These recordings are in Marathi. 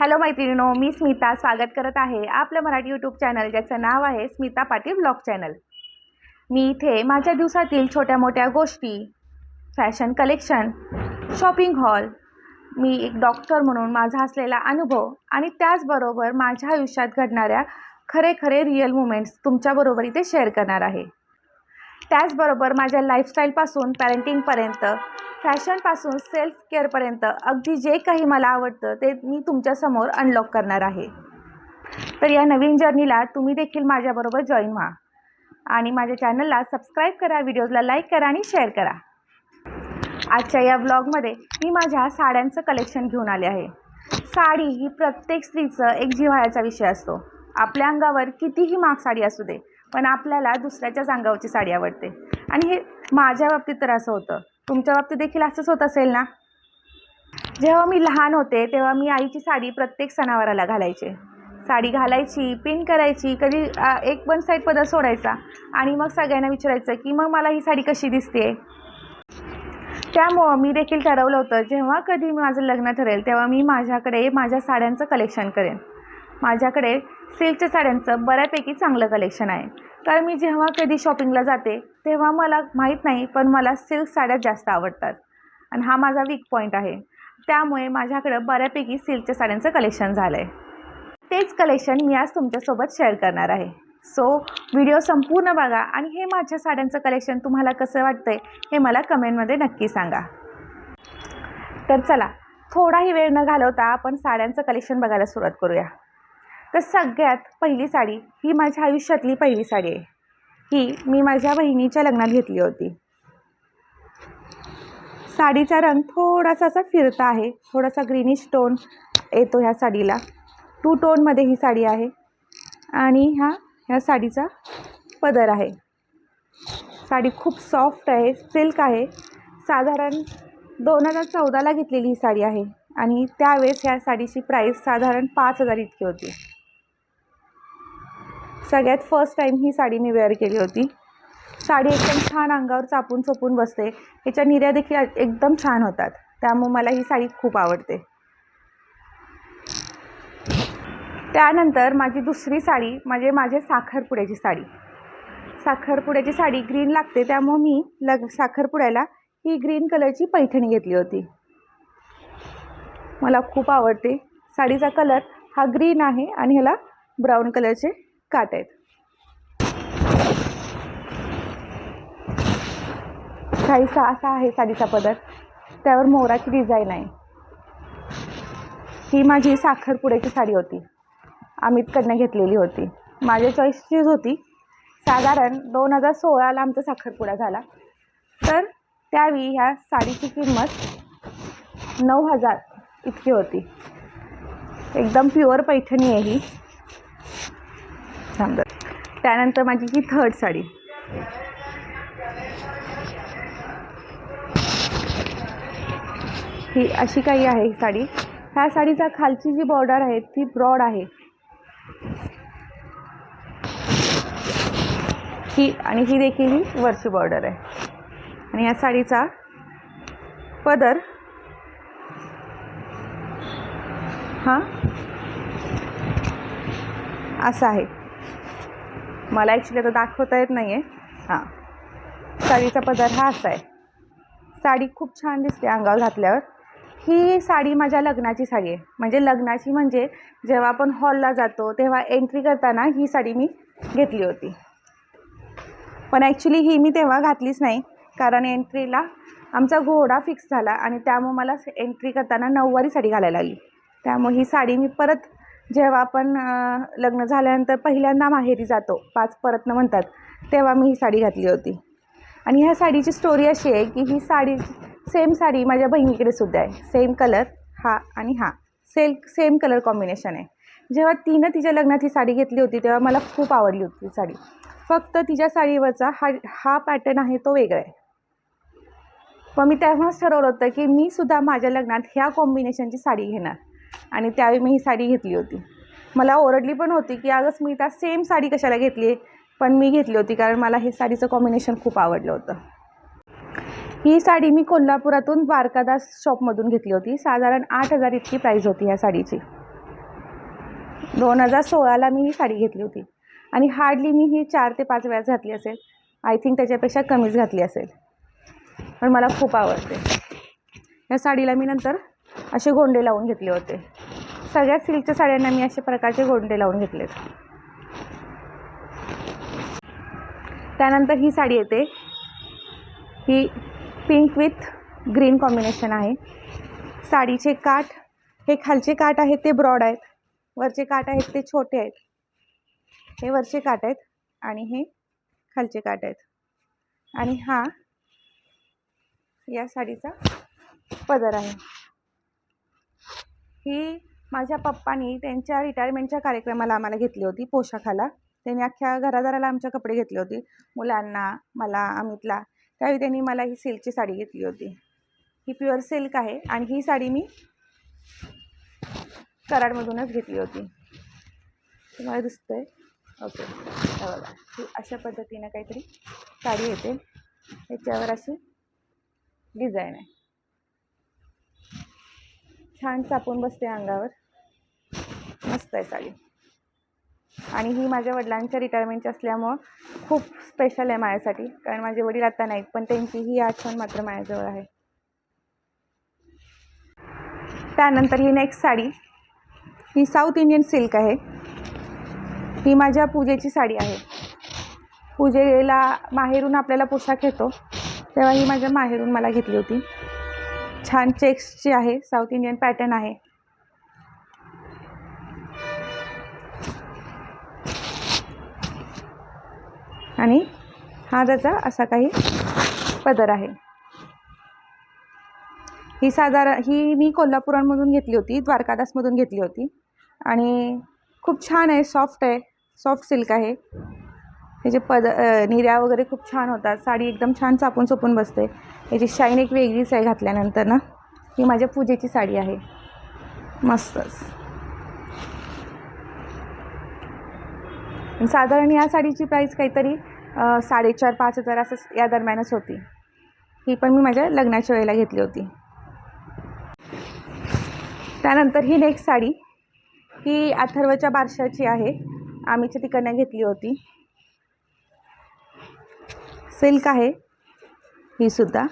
हॅलो मैत्रिणीनो मी स्मिता स्वागत करत आहे आपलं मराठी यूट्यूब चॅनल ज्याचं नाव आहे स्मिता पाटील ब्लॉग चॅनल मी इथे माझ्या दिवसातील छोट्या मोठ्या गोष्टी फॅशन कलेक्शन शॉपिंग हॉल मी एक डॉक्टर म्हणून माझा असलेला अनुभव आणि त्याचबरोबर माझ्या आयुष्यात घडणाऱ्या खरे खरे रिअल मुमेंट्स तुमच्याबरोबर इथे शेअर करणार आहे. त्याचबरोबर माझ्या लाईफस्टाईलपासून पॅरेंटिंगपर्यंत फॅशनपासून सेल्फ केअरपर्यंत अगदी जे काही मला आवडतं ते मी तुमच्यासमोर अनलॉक करणार आहे. तर या नवीन जर्नीला तुम्ही देखील माझ्याबरोबर जॉईन व्हा. आणि माझ्या चॅनलला सबस्क्राईब करा व्हिडिओजला लाईक करा आणि शेअर करा. आजच्या या ब्लॉगमध्ये मी माझ्या साड्यांचं कलेक्शन घेऊन आले आहे. साडी ही प्रत्येक स्त्रीचं एक जिव्हाळ्याचा विषय असतो. आपल्या अंगावर कितीही महाग साडी असू दे पण आपल्याला दुसऱ्याच्याच अंगावरची साडी आवडते. आणि हे माझ्या बाबतीत तर असं होतं. तुमच्या बाबतीत देखील असंच होत असेल ना? जेव्हा मी लहान होते तेव्हा मी आईची साडी प्रत्येक सणावाराला घालायचे. साडी घालायची पिन करायची कधी एक पण साईड पदर सोडायचा. आणि मग सगळ्यांना विचारायचं की मग मला ही साडी कशी दिसते त्यामुळं मी देखील ठरवलं होतं जेव्हा कधी माझं लग्न ठरेल तेव्हा मी माझ्याकडे माझ्या साड्यांचं कलेक्शन करेन. माझ्याकडे सिल्कच्या साड्यांचं बऱ्यापैकी चांगलं कलेक्शन आहे. कारण मी जेव्हा कधी शॉपिंगला जाते तेव्हा मला माहीत नाही पण मला सिल्क साड्या जास्त आवडतात. आणि हा माझा वीक पॉईंट आहे. त्यामुळे माझ्याकडं बऱ्यापैकी सिल्कच्या साड्यांचं कलेक्शन झालं आहे तेच कलेक्शन मी आज तुमच्यासोबत शेअर करणार आहे. सो व्हिडिओ संपूर्ण बघा आणि हे माझ्या साड्यांचं कलेक्शन तुम्हाला कसं वाटतंय हे मला कमेंटमध्ये नक्की सांगा. तर चला थोडाही वेळ न घालवता आपण साड्यांचं कलेक्शन बघायला सुरुवात करूया. तर सगळ्यात पहिली साडी ही माझ्या आयुष्यातली पहिली साडी आहे. ही मी माझ्या बहिणीच्या लग्नात घेतली होती. साडीचा रंग थोडासा असा फिरता आहे. थोडासा ग्रीनिश टोन येतो ह्या साडीला. टू टोनमध्ये ही साडी आहे. आणि ह्या ह्या साडीचा पदर आहे. साडी खूप सॉफ्ट आहे सिल्क आहे. साधारण दोन हजार चौदाला घेतलेली ही साडी आहे. आणि त्यावेळेस ह्या साडीची प्राईस साधारण पाच हजार इतकी होती. सगळ्यात फर्स्ट टाईम ही साडी मी वेअर केली होती. साडी एकदम छान अंगावर चापून चोपून बसते. ह्याच्या निर्या देखील एकदम छान होतात. त्यामुळे मला ही साडी खूप आवडते. त्यानंतर माझी दुसरी साडी म्हणजे माझे साखरपुड्याची साडी. साखरपुड्याची साडी ग्रीन लागते. त्यामुळे मी लग साखरपुड्याला ही ग्रीन कलरची पैठणी घेतली होती. मला खूप आवडते. साडीचा कलर हा ग्रीन आहे आणि ह्याला ब्राऊन कलरचे काट आहेत. काहीसा असा आहे साडीचा पदर. त्यावर मोराची डिझाईन आहे. ही माझी साखरपुड्याची साडी होती. अमितकडनं घेतलेली होती. माझ्या चॉईसचीच होती. साधारण दोन हजार सोळाला आमचा साखरपुडा झाला. तर त्यावेळी ह्या साडीची किंमत नऊ हजार इतकी होती. एकदम प्युअर पैठणी आहे ही. छान त्यानंतर माझी ही थर्ड साडी. ही अशी काही आहे ही साडी. ह्या साडीचा खालची जी बॉर्डर आहे ती ब्रॉड आहे. ही आणि ही देखील ही वरची बॉर्डर आहे. आणि या साडीचा पदर हा असा आहे. मला ॲक्च्युली आता दाखवता येत नाही आहे हां. साडीचा पदर हा असा आहे. साडी खूप छान दिसते अंगावर घातल्यावर. ही साडी माझ्या लग्नाची साडी आहे. म्हणजे लग्नाची म्हणजे जेव्हा आपण हॉलला जातो तेव्हा एंट्री करताना ही साडी मी घेतली होती. पण ॲक्च्युली ही मी तेव्हा घातलीच नाही. कारण एंट्रीला आमचा घोडा फिक्स झाला आणि त्यामुळे मला एंट्री करताना नऊवारी साडी घालायला लागली. त्यामुळे ही साडी मी परत जेव्हा आपण लग्न झाल्यानंतर पहिल्यांदा माहेरी जातो पाच परतनं म्हणतात तेव्हा मी ही साडी घातली होती. आणि ह्या साडीची स्टोरी अशी आहे की ही साडी सेम साडी माझ्या बहिणीकडे सुद्धा आहे. सेम कलर हा आणि हा. सेल सेम कलर कॉम्बिनेशन आहे. जेव्हा तिनं तिच्या लग्नात ही साडी घेतली होती तेव्हा मला खूप आवडली होती साडी. फक्त तिच्या साडीवरचा हा हा पॅटर्न आहे तो वेगळा आहे. पण मी तेव्हाच ठरवलं होतं की मी सुद्धा माझ्या लग्नात ह्या कॉम्बिनेशनची साडी घेणार. आणि त्यावेळी मी ही साडी घेतली होती. मला ओरडली पण होती की अगं मी त्या सेम साडी कशाला घेतली आहे? पण मी घेतली होती कारण मला हे साडीचं कॉम्बिनेशन खूप आवडलं होतं. ही साडी मी कोल्हापुरातून द्वारकादास शॉपमधून घेतली होती. साधारण आठ हजार इतकी प्राईज होती ह्या साडीची. दोन हजार सोळाला मी ही साडी घेतली होती. आणि हार्डली मी ही चार ते पाच वेळाच घातली असेल. आय थिंक त्याच्यापेक्षा कमीच घातली असेल. पण मला खूप आवडते. या साडीला मी नंतर असे गोंडे लावून घेतले होते. सगळ्या सिल्कच्या साड्यांना मी अशा प्रकारचे गोंडे लावून घेतलेत. त्यानंतर ही साडी येते. ही पिंक विथ ग्रीन कॉम्बिनेशन आहे. साडीचे काठ हे खालचे काठ आहेत ते ब्रॉड आहेत. वरचे काठ आहेत ते छोटे आहेत. हे वरचे काठ आहेत आणि हे खालचे काठ आहेत. आणि हा या साडीचा पदर आहे. ही माझ्या पप्पानी त्यांच्या रिटायरमेंटच्या कार्यक्रमाला आम्हाला घेतली होती पोशाखाला. त्यांनी अख्ख्या घरादाराला आमच्या कपडे घेतले होते. मुलांना मला अमितला. त्यावेळी त्यांनी मला ही सिल्कची साडी घेतली होती. ही प्युअर सिल्क आहे आणि ही साडी मी कराडमधूनच घेतली होती. तुम्हाला दिसतंय? ओके बघा. ही अशा पद्धतीनं काहीतरी साडी येते. याच्यावर अशी डिझाईन आहे. छान चापून बसते अंगावर. मस्त आहे साडी. आणि ही माझ्या वडिलांच्या रिटायरमेंटची असल्यामुळं खूप स्पेशल आहे माझ्यासाठी. कारण माझे वडील आता नाहीत पण त्यांची ही आठवण मात्र माझ्याजवळ आहे. त्यानंतर ही नेक्स्ट साडी ही साऊथ इंडियन सिल्क आहे. ही माझ्या पूजेची साडी आहे. पूजेला माहेरून आपल्याला पोशाख येतो तेव्हा ही माझ्या माहेरून मला घेतली होती. छान चेक्सची आहे साऊथ इंडियन पॅटर्न आहे. आणि हा त्याचा असा काही पदर आहे. ही साधारण ही मी कोल्हापुरांमधून घेतली होती द्वारकादासमधून घेतली होती. आणि खूप छान आहे सॉफ्ट आहे सॉफ्ट सिल्क आहे. त्याचे पद निर्या वगैरे खूप छान होतात. साडी एकदम छान चापून चोपून बसते. याची शाईन एक वेगळीच आहे घातल्यानंतर ना. ही माझ्या पूजेची साडी आहे. मस्तच. साधारण या साडीची प्राईस काहीतरी साडेचार पाच हजार असं या दरम्यानच होती. ही पण मी माझ्या लग्नाच्या वेळेला घेतली होती. त्यानंतर ही नेक्स्ट साडी ही अथर्वच्या बारशाची आहे. आम्हीच्या तिकडनं घेतली होती. सिल्क आहे. ही सुद्धा.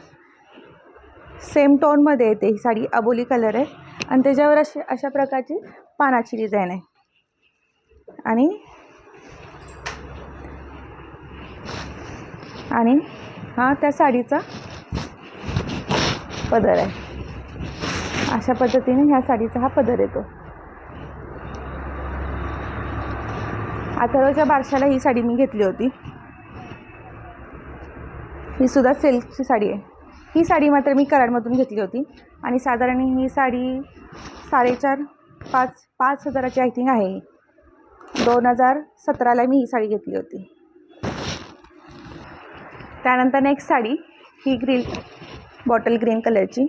सेम टोनमध्ये येते ही साडी अबोली कलर आहे. आणि त्याच्यावर अशी अशा प्रकारची पानाची डिझाईन आहे. आणि आणि हा त्या साडीचा पदर आहे. अशा पद्धतीने ह्या साडीचा हा पदर येतो. अथर्वच्या बारशाला ही साडी मी घेतली होती. ही सुद्धा सिल्कची साडी आहे. ही साडी मात्र मी कराडमधून घेतली होती. आणि साधारण ही साडी साडेचार पाच पाच हजाराची आय थिंक आहे. दोन हजार सतराला मी ही साडी घेतली होती. त्यानंतर नेक्स्ट साडी ही ग्रीन बॉटल ग्रीन कलरची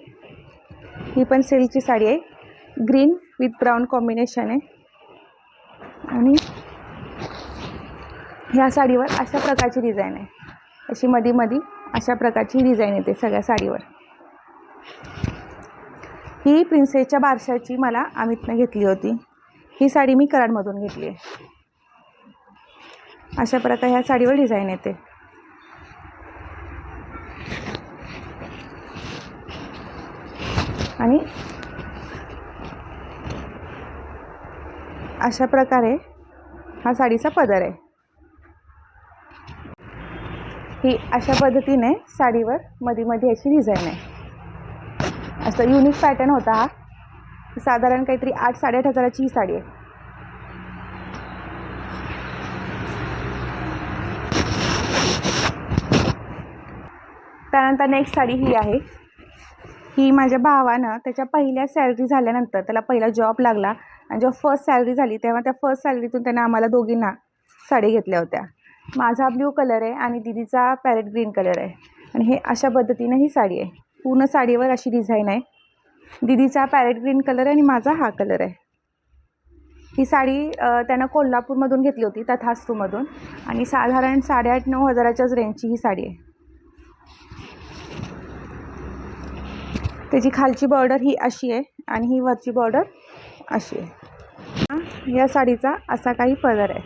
ही पण सिल्कची साडी आहे. ग्रीन विथ ब्राऊन कॉम्बिनेशन आहे. आणि ह्या साडीवर अशा प्रकारची डिझाईन आहे. अशी मधी मधी अशा प्रकारची डिझाईन येते सगळ्या साडीवर. ही प्रिन्सेसच्या बारशाची मला अमितनं घेतली होती. ही साडी मी कराडमधून घेतली आहे. अशा प्रकारे ह्या साडीवर डिझाईन येते. आणि अशा प्रकारे हा साडीचा पदर आहे. ही अशा पद्धतीने साडीवर मध्ये मध्ये याची डिझाईन आहे. असं युनिक पॅटर्न होता हा. साधारण काहीतरी आठ साडेआठ हजाराची ही साडी आहे. त्यानंतर नेक्स्ट साडी ही आहे. ही माझ्या भावानं त्याच्या पहिल्या सॅलरी झाल्यानंतर त्याला पहिला जॉब लागला. आणि जेव्हा फर्स्ट सॅलरी झाली तेव्हा त्या फर्स्ट सॅलरीतून त्यानं आम्हाला दोघींना साडी घेतल्या होत्या. माझा ब्ल्यू कलर आहे आणि दिदीचा पॅरेट ग्रीन कलर आहे. आणि हे अशा पद्धतीनं ही साडी आहे. पूर्ण साडीवर अशी डिझाईन आहे. दिदीचा पॅरेट ग्रीन कलर आहे आणि माझा हा कलर आहे. ही साडी त्यानं कोल्हापूरमधून घेतली होती तथास्तूमधून. आणि साधारण साडेआठ नऊ हजाराच्याच रेंजची ही साडी आहे. त्याची खालची बॉर्डर ही अशी आहे आणि ही वरची बॉर्डर अशी आहे. या साडीचा असा काही पदर आहे.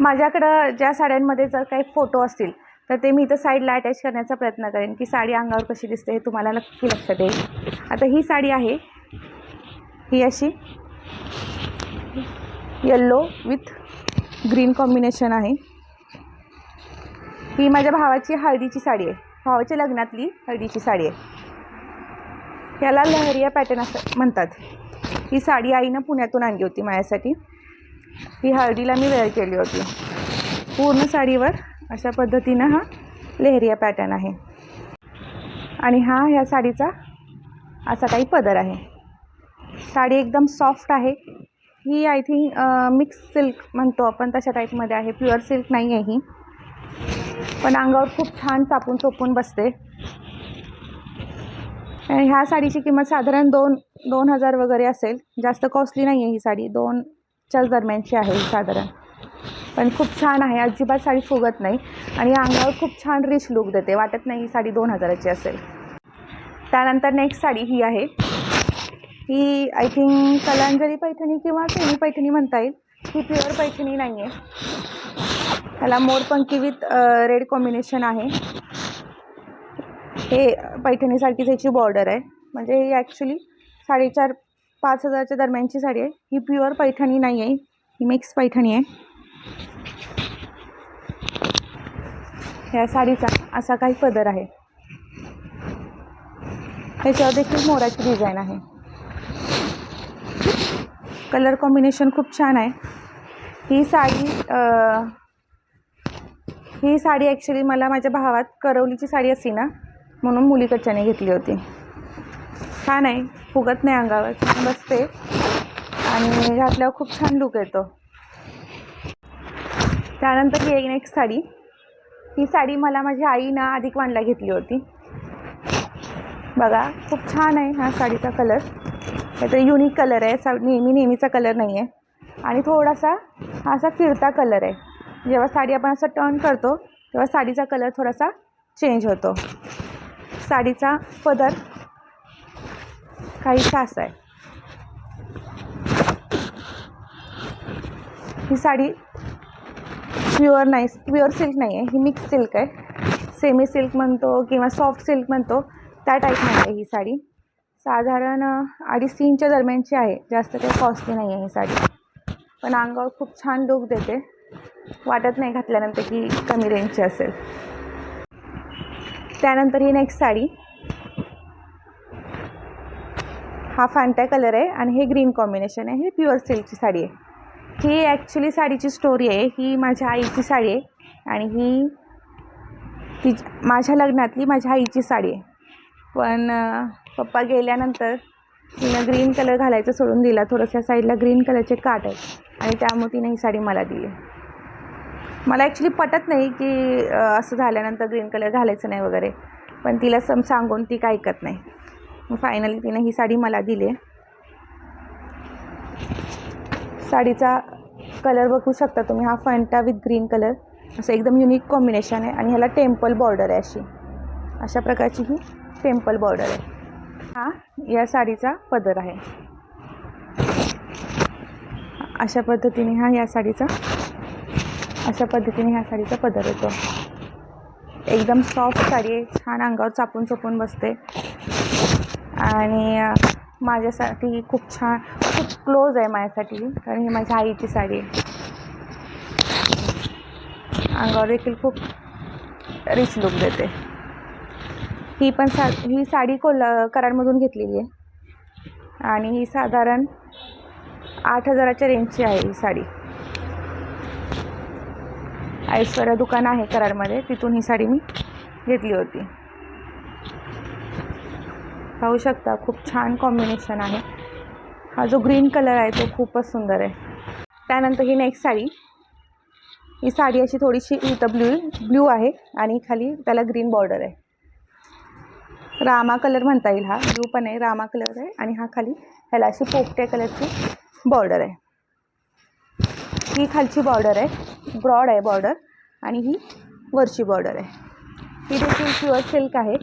माझ्याकडं ज्या साड्यांमध्ये जर काही फोटो असतील तर ते मी इथं साईडला अटॅच करण्याचा प्रयत्न करेन की साडी अंगावर कशी दिसते हे तुम्हाला नक्की लक्षात येईल. आता ही साडी आहे. ही अशी. येल्लो विथ ग्रीन कॉम्बिनेशन आहे. ही माझ्या भावाची हळदीची साडी आहे. भावाच्या लग्नातली हळदीची साडी आहे. याला लहरिया पॅटर्न असं म्हणतात. ही साडी आईनं पुण्यातून आणली होती माझ्यासाठी. ही हळदीला मी वेअर केली होती. पूर्ण साडीवर अशा पद्धतीनं हा लेहरिया पॅटर्न आहे. आणि हा ह्या साडीचा असा काही पदर आहे. साडी एकदम सॉफ्ट आहे. ही आय थिंक मिक्स सिल्क म्हणतो आपण तशा टाईपमध्ये आहे. प्युअर सिल्क नाही आहे ही. पण अंगावर खूप छान चापून चोपून बसते. ह्या साडीची किंमत साधारण दोन दोन हजार वगैरे असेल. जास्त कॉस्टली नाही आहे ही साडी. दोनच्याच दरम्यानची आहे साधारण. पण खूप छान आहे. अजिबात साडी फुगत नाही. आणि या अंगावर खूप छान रिच लुक देते. वाटत नाही ही साडी दोन हजाराची असेल. त्यानंतर नेक्स्ट साडी ही आहे. ही आय थिंक कलांजली पैठणी किंवा सेमी पैठणी म्हणता येईल. ही प्युअर पैठणी नाही आहे त्याला मोरपंकी विथ रेड कॉम्बिनेशन आहे. हे पैठणीसारखीच ह्याची बॉर्डर आहे. म्हणजे ही ॲक्च्युली साडेचार पाच हजारच्या दरम्यानची साडी आहे. ही प्युअर पैठणी नाही आहे ही मिक्स पैठणी आहे. ह्या साडीचा असा काही पदर आहे. ह्याच्यावर देखील मोराची डिझाईन आहे. कलर कॉम्बिनेशन खूप छान आहे. ही साडी ही साडी ॲक्च्युली मला माझ्या भावात करवलीची साडी असती ना म्हणून मुलीकडच्याने घेतली होती. छान आहे फुगत नाही अंगावर छान बसते. आणि घातल्यावर खूप छान लुक येतो. त्यानंतर ही एक नेक्स्ट साडी. ही साडी मला माझ्या आईनं अधिक वाणला घेतली होती. बघा खूप छान आहे हा साडीचा कलर तर युनिक कलर आहे. सा नेहमी नेहमीचा कलर नाही आहे आणि थोडासा हा असा फिरता कलर आहे. जेव्हा साडी आपण असं टर्न करतो तेव्हा साडीचा कलर थोडासा चेंज होतो. साडीचा पदर काहीसा असा आहे. ही साडी प्युअर नाही प्युअर सिल्क नाही आहे ही मिक्स सिल्क आहे. सेमी सिल्क म्हणतो किंवा सॉफ्ट सिल्क म्हणतो. त्या टाईपमध्ये आहे ही साडी. साधारण अडीच तीनच्या दरम्यानची आहे. जास्त काही कॉस्टली नाही आहे ही साडी. पण अंगावर खूप छान लुक देते. वाटत नाही घातल्यानंतर की कमी रेंजची असेल. त्यानंतर ही नेक्स्ट साडी. हा फांट्या कलर आहे आणि हे ग्रीन कॉम्बिनेशन आहे. हे प्युअर सिल्कची साडी आहे. ही ॲक्च्युली साडीची स्टोरी आहे. ही माझ्या आईची साडी आहे. आणि ही ती माझ्या लग्नातली माझ्या आईची साडी आहे. पण पप्पा गेल्यानंतर तिनं ग्रीन कलर घालायचं सोडून दिला. थोडंसं साईडला ग्रीन कलरचे काट आहेत. आणि त्यामुळे तिने ही साडी मला दिली. मला ॲक्च्युली पटत नाही की असं झाल्यानंतर ग्रीन कलर घालायचं नाही वगैरे. पण तिला सम सांगून ती काय ऐकत नाही. फायनली तिने ही साडी मला दिली. आहे साडीचा कलर बघू शकता तुम्ही. हा फंटा विथ ग्रीन कलर असं एकदम युनिक कॉम्बिनेशन आहे. आणि ह्याला टेम्पल बॉर्डर आहे अशी. अशा प्रकारची ही टेम्पल बॉर्डर आहे. हा या साडीचा पदर आहे. अशा पद्धतीने हा या साडीचा अशा पद्धतीने ह्या साडीचा पदर येतो. एकदम सॉफ्ट साडी आहे छान अंगावर चापून चोपून बसते. आणि माझ्यासाठी ही खूप छान खूप क्लोज आहे माझ्यासाठी कारण ही माझ्या आईची साडी आहे. अंगावर देखील खूप रिच लुक देते. ही पण सा ही साडी कोल्हा कराडमधून घेतलेली आहे. आणि ही साधारण आठ हजाराच्या रेंजची आहे ही साडी. ऐश्वर्या दुकान आहे कराडमध्ये तिथून ही साडी मी घेतली होती. पाहू शकता खूप छान कॉम्बिनेशन आहे. हा जो ग्रीन कलर आहे तो खूपच सुंदर आहे. त्यानंतर ही नेक्स्ट साडी. ही साडी अशी थोडीशी इथं ब्ल्यू ब्ल्यू आहे आणि खाली त्याला ग्रीन बॉर्डर आहे. रामा कलर म्हणता येईल हा. ब्लू पण आहे रामा कलर आहे आणि हा खाली ह्याला अशी पोपट्या कलरची बॉर्डर आहे. ही खालची बॉर्डर आहे. ब्रॉड आहे बॉर्डर आणि ही वरची बॉर्डर आहे. ही देखील प्युअर सिल्क आहे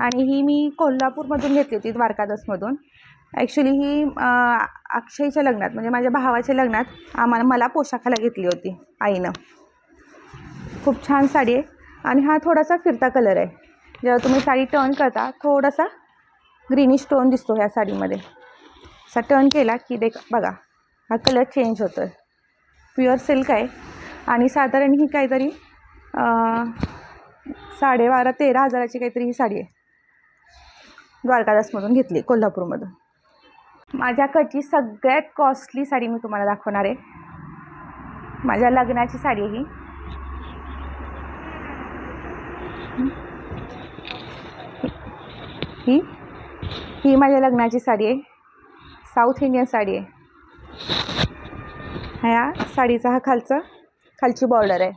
आणि ही मी कोल्हापूरमधून घेतली होती द्वारकादासमधून ॲक्च्युली ही अक्षयच्या लग्नात म्हणजे माझ्या भावाच्या लग्नात आम्हाला मला पोशाखाला घेतली होती आईनं. खूप छान साडी आहे आणि हा थोडासा फिरता कलर आहे. जेव्हा तुम्ही साडी टर्न करता थोडासा ग्रीनिश टोन दिसतो ह्या साडीमध्ये. असा टर्न केला की देख बघा हा कलर चेंज होतो आहे प्युअर सिल्क आहे. आणि साधारण ही काहीतरी साडेबारा तेरा हजाराची काहीतरी ही साडी आहे. द्वारकादासमधून घेतली कोल्हापूरमधून. माझ्याकडची सगळ्यात कॉस्टली साडी मी तुम्हाला दाखवणार आहे. माझ्या लग्नाची साडी आहे ही. ही ही माझ्या लग्नाची साडी आहे. साऊथ इंडियन साडी आहे. ह्या साडीचा हा खालचा खालची बॉर्डर आहे.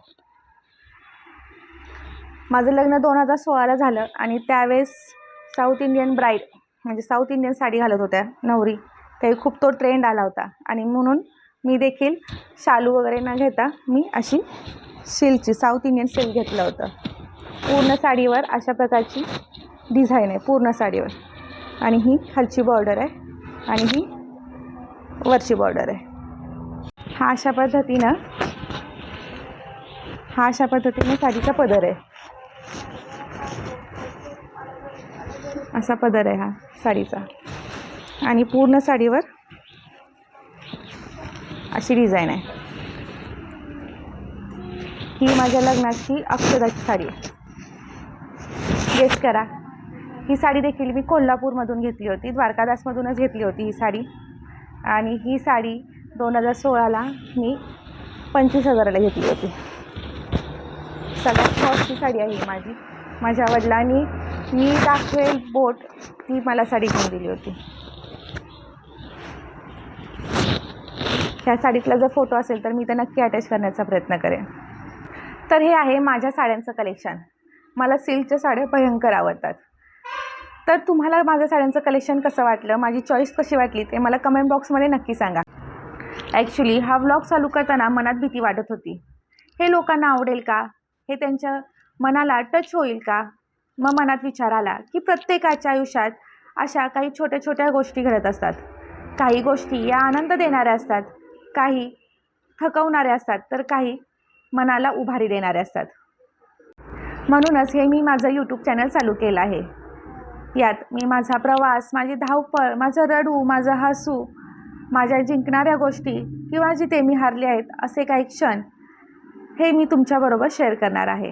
माझं लग्न दोन हजार सोळाला झालं आणि त्यावेळेस साऊथ इंडियन ब्राईड म्हणजे साऊथ इंडियन साडी घालत होत्या नवरी. त्यावेळी खूप तो ट्रेंड आला होता आणि म्हणून मी देखील शालू वगैरे न घेता मी अशी सिल्कची साऊथ इंडियन सिल्क घेतलं होतं. पूर्ण साडीवर अशा प्रकारची डिझाईन आहे पूर्ण साडीवर. आणि ही खालची बॉर्डर आहे आणि ही वरची बॉर्डर आहे. हा अशा पद्धतीनं हा अशा पद्धतीनं साडीचा पदर आहे. असा पदर आहे हा साडीचा. आणि पूर्ण साडीवर अशी डिझाईन आहे. ही माझ्या लग्नाची अक्षदाची साडी आहे. गेस करा. ही साडी देखील मी कोल्हापूरमधून घेतली होती द्वारकादासमधूनच घेतली होती ही साडी. आणि ही साडी दोन हजार सोळाला मी पंचवीस हजाराला घेतली होती. सगळ्यात कॉस्टची साडी आहे ही माझी. माझ्या वडिलांनी मी दाखवेल बोट ती मला साडी घेऊन दिली होती. ह्या साडीतला जर फोटो असेल तर मी ते नक्की अटॅच करण्याचा प्रयत्न करेन. तर हे आहे माझ्या साड्यांचं कलेक्शन मला सिल्कच्या साड्या भयंकर आवडतात. तर तुम्हाला माझ्या साड्यांचं कलेक्शन कसं वाटलं? माझी चॉईस कशी वाटली ते मला कमेंट बॉक्समध्ये नक्की सांगा. ॲक्च्युली हा व्लॉग चालू करताना मनात भीती वाटत होती. हे लोकांना आवडेल का? हे त्यांच्या मनाला टच होईल का? मग मनात विचार आला की प्रत्येकाच्या आयुष्यात अशा काही छोट्या छोट्या गोष्टी घडत असतात. काही गोष्टी या आनंद देणाऱ्या असतात काही थकवणाऱ्या असतात तर काही मनाला उभारी देणाऱ्या असतात. म्हणूनच हे मी माझं यूट्यूब चॅनल चालू केलं आहे. यात मी माझा प्रवास माझी धावपळ माझं रडू माझं हसू माझ्या जिंकणाऱ्या गोष्टी किंवा जिथे मी हारले आहेत असे काही क्षण हे मी तुमच्याबरोबर शेअर करणार आहे.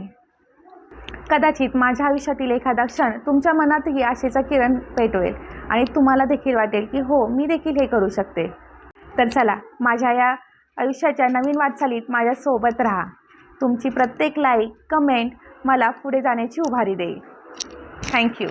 कदाचित माझ्या आयुष्यातील एखादा क्षण तुमच्या मनातही आशेचा किरण पेटवेल आणि तुम्हाला देखील वाटेल की हो मी देखील हे करू शकते. तर चला माझ्या या आयुष्याच्या नवीन वाटचालीत माझ्यासोबत राहा. तुमची प्रत्येक लाईक कमेंट मला पुढे जाण्याची उभारी देईल थँक्यू